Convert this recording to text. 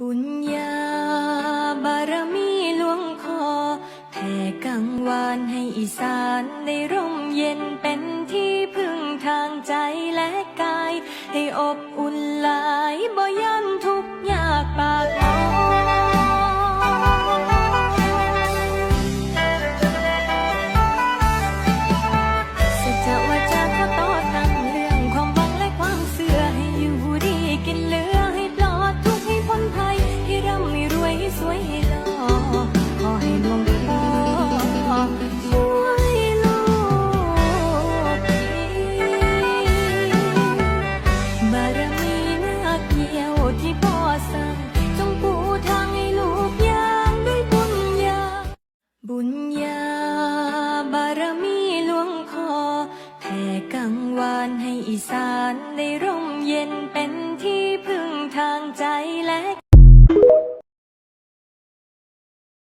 บุญญาบารมีหลวงคอแผ่กังวานให้อีสานได้ร่มเย็นเป็นที่พึ่งทางใจและกาย ให้อบอุ่นหลายบ่ยา ญญาบารมีหลวงพ่อแผ่กังวานให้อีสานได้ร่มเย็นเป็นที่พึ่งทางใจและ